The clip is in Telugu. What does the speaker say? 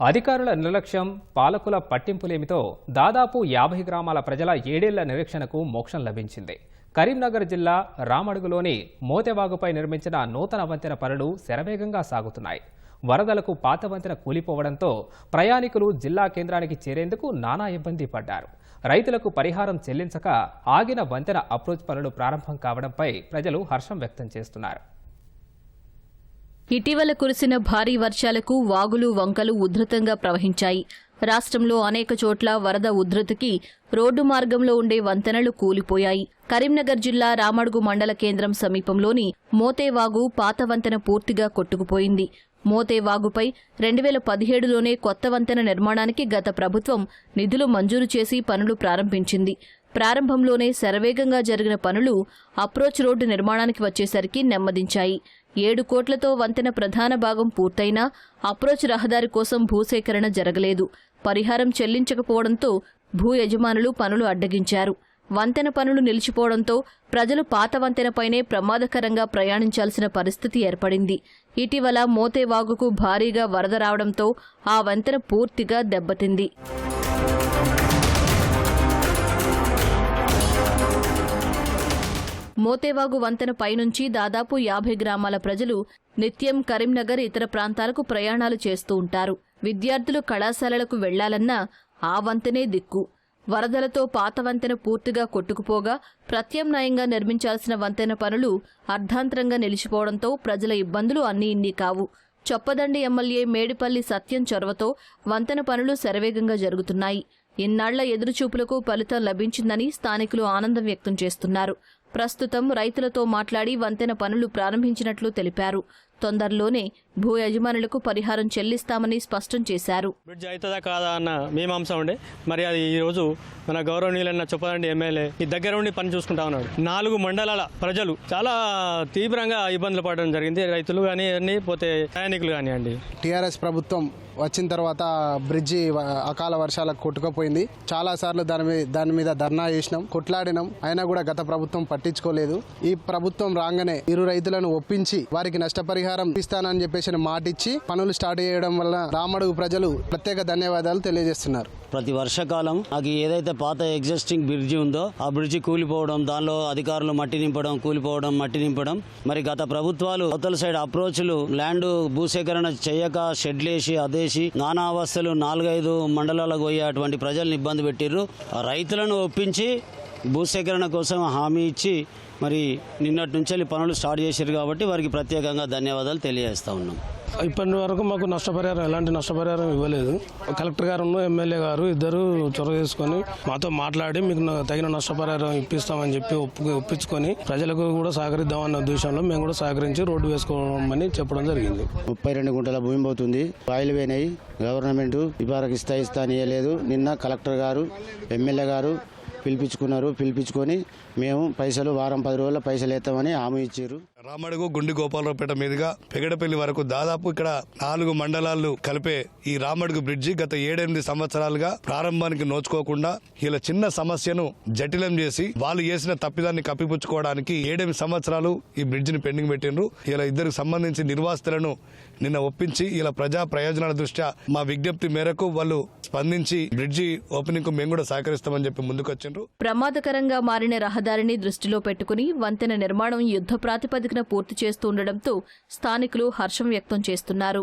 అధికారుల నిర్లక్ష్యం పాలకుల పట్టింపులేమితో దాదాపు యాభై గ్రామాల ప్రజల ఏడేళ్ళ నిరీక్షణకు మోక్షం లభించింది. కరీంనగర్ జిల్లా రామడుగులోని మోతెవాగుపై నిర్మించిన నూతన వంతెన పనులు శరవేగంగా సాగుతున్నాయి. వరదలకు పాత వంతెన కూలిపోవడంతో ప్రయాణికులు జిల్లా కేంద్రానికి చేరేందుకు నానా ఇబ్బంది పడ్డారు. రైతులకు పరిహారం చెల్లించక ఆగిన వంతెన అప్రోచ్ పనులు ప్రారంభం కావడంపై ప్రజలు హర్షం వ్యక్తం చేస్తున్నారు. ఇటీవల కురిసిన భారీ వర్షాలకు వాగులు వంకలు ఉధృతంగా ప్రవహించాయి. రాష్ట్రంలో అనేక చోట్ల వరద ఉధృతికి రోడ్డు మార్గంలో ఉండే వంతెనలు కూలిపోయాయి. కరీంనగర్ జిల్లా రామడుగు మండల కేంద్రం సమీపంలోని మోతేవాగు పాత వంతెన పూర్తిగా కొట్టుకుపోయింది. మోతేవాగుపై రెండు వేల పదిహేడులోనే కొత్త వంతెన నిర్మాణానికి గత ప్రభుత్వం నిధులు మంజూరు చేసి పనులు ప్రారంభించింది. ప్రారంభంలోనే శరవేగంగా జరిగిన పనులు అప్రోచ్ రోడ్డు నిర్మాణానికి వచ్చేసరికి నెమ్మదించాయి. ఏడు కోట్లతో వంతెన ప్రధాన భాగం పూర్తయినా అప్రోచ్ రహదారి కోసం భూసేకరణ జరగలేదు. పరిహారం చెల్లించకపోవడంతో భూ యజమానులు పనులు అడ్డగించారు. వంతెన పనులు నిలిచిపోవడంతో ప్రజలు పాత వంతెనపైనే ప్రమాదకరంగా ప్రయాణించాల్సిన పరిస్థితి ఏర్పడింది. ఇటీవల మోతేవాగుకు భారీగా వరద రావడంతో ఆ వంతెన పూర్తిగా దెబ్బతింది. మోతేవాగు వంతెన పైనుంచి దాదాపు యాభై గ్రామాల ప్రజలు నిత్యం కరీంనగర్ ఇతర ప్రాంతాలకు ప్రయాణాలు చేస్తూ ఉంటారు. విద్యార్థులు కళాశాలలకు వెళ్ళాలన్నా ఆ వంతెనే దిక్కు. వరదలతో పాత వంతెన పూర్తిగా కొట్టుకుపోగా ప్రత్యామ్నాయంగా నిర్మించాల్సిన వంతెన పనులు అర్ధాంతరంగా నిలిచిపోవడంతో ప్రజల ఇబ్బందులు అన్నీ ఇన్ని కావు. చొప్పదండి ఎమ్మెల్యే మేడిపల్లి సత్యం చొరవతో వంతెన పనులు శరవేగంగా జరుగుతున్నాయి. ఇన్నాళ్ళ ఎదురుచూపులకు ఫలితం లభించిందని స్థానికులు ఆనందం వ్యక్తం చేస్తున్నారు. ప్రస్తుతం రైతులతో మాట్లాడి వంతెన పనులు ప్రారంభించినట్లు తెలిపారు. తొందరలోనే భూ యజమానులకు పరిహారం చెల్లిస్తామని స్పష్టం చేశారు. బ్రిడ్జ్ అవుతుందా కాదా అన్న మీమాంస ఉండే. మరి అది ఈ రోజు మన గౌరవనీయులైన చొప్పదండి ఎమ్మెల్యే ఈ దగ్గర ఉండి పని చూసుకుంటా ఉన్నాడు. నాలుగు మండలాల ప్రజలు చాలా తీవ్రంగా ఇబ్బందులు పడడం జరిగింది. రైతులు కానీ అన్ని పోతే ప్రయాణికులు కానివ్వండి. టీఆర్ఎస్ ప్రభుత్వం వచ్చిన తర్వాత బ్రిడ్జి అకాల వర్షాలకు కొట్టుకుపోయింది. చాలా సార్లు దాని మీద దాని మీద ధర్నా చేసినాం కొట్లాడినాం. అయినా కూడా గత ప్రభుత్వం పట్టించుకోలేదు. ఈ ప్రభుత్వం రాగానే ఇరు రైతులను ఒప్పించి వారికి నష్టపరిహారం ఇస్తానని చెప్పేసి మాట ఇచ్చి పనులు స్టార్ట్ చేయడం వల్ల రామడుగు ప్రజలు ప్రత్యేక ధన్యవాదాలు తెలియజేస్తున్నారు. ప్రతి వర్షకాలం నాకు ఏదైతే పాత ఎగ్జిస్టింగ్ బ్రిడ్జి ఉందో ఆ బ్రిడ్జి కూలిపోవడం దానిలో అధికారులు మట్టి నింపడం కూలిపోవడం మట్టి నింపడం. మరి గత ప్రభుత్వాలు అవతల సైడ్ అప్రోచ్లు ల్యాండ్ భూసేకరణ చేయక షెడ్లేసి అదేసి నానా అవస్థలు నాలుగైదు మండలాలకు పోయే అటువంటి ప్రజల్ని ఇబ్బంది పెట్టిర్రు. ఆ రైతులను ఒప్పించి భూసేకరణ కోసం హామీ ఇచ్చి మరి నిన్నటి నుంచి వెళ్ళి పనులు స్టార్ట్ చేశారు కాబట్టి వారికి ప్రత్యేకంగా ధన్యవాదాలు తెలియజేస్తా ఉన్నాం. ఇప్పటి వరకు మాకు నష్టపరిహారం ఎలాంటి నష్టపరిహారం ఇవ్వలేదు. కలెక్టర్ గారు ఎమ్మెల్యే గారు ఇద్దరు చొరవ తీసుకొని మాతో మాట్లాడి మీకు తగిన నష్టపరిహారం ఇప్పిస్తామని చెప్పి ఒప్పు ఒప్పించుకొని ప్రజలకు కూడా సహకరిద్దామన్న ఉద్దేశంలో మేము కూడా సహకరించి రోడ్డు వేసుకోమని చెప్పడం జరిగింది. ముప్పై రెండు గుంటల భూమి పోతుంది. ఆయిల్ పోయినాయి. గవర్నమెంట్ ఇవరకు ఇస్తా ఇస్తా అని ఇవ్వలేదు నిన్న కలెక్టర్ గారు ఎమ్మెల్యే గారు పిలిపించుకున్నారు. పిలిపించుకొని మేము పైసలు వారం పది రోజుల పైసలు వేస్తామని హామీ ఇచ్చారు. రామడుగు గుండి గోపాలరావుపేట మీదుగా పెగడపల్లి వరకు దాదాపు ఇక్కడ నాలుగు మండలాలు కలిపే ఈ రామడుగు బ్రిడ్జి గత ఏడెనిమిది సంవత్సరాలుగా ప్రారంభానికి నోచుకోకుండా ఇలా చిన్న సమస్యను జటిలం చేసి వాళ్ళు చేసిన తప్పిదాన్ని కప్పిపుచ్చుకోవడానికి ఏడెనిమిది సంవత్సరాలు ఈ బ్రిడ్జిని పెండింగ్ పెట్టిండ్రు. ఇలా ఇద్దరికి సంబంధించి నిర్వాసితులను నిన్న ఒప్పించి ఇలా ప్రజా ప్రయోజనాల దృష్ట్యా మా విజ్ఞప్తి మేరకు వాళ్ళు స్పందించి బ్రిడ్జి ఓపెనింగ్కు మేము కూడా సహకరిస్తామని చెప్పి ముందుకొచ్చిండ్రు. ప్రమాదకరంగా మారిన రహదారిని దృష్టిలో పెట్టుకుని వంతెన నిర్మాణం యుద్ధ ప్రాతిపదిక పూర్తి చేస్తుండటంతో స్థానికులు హర్షం వ్యక్తం చేస్తున్నారు.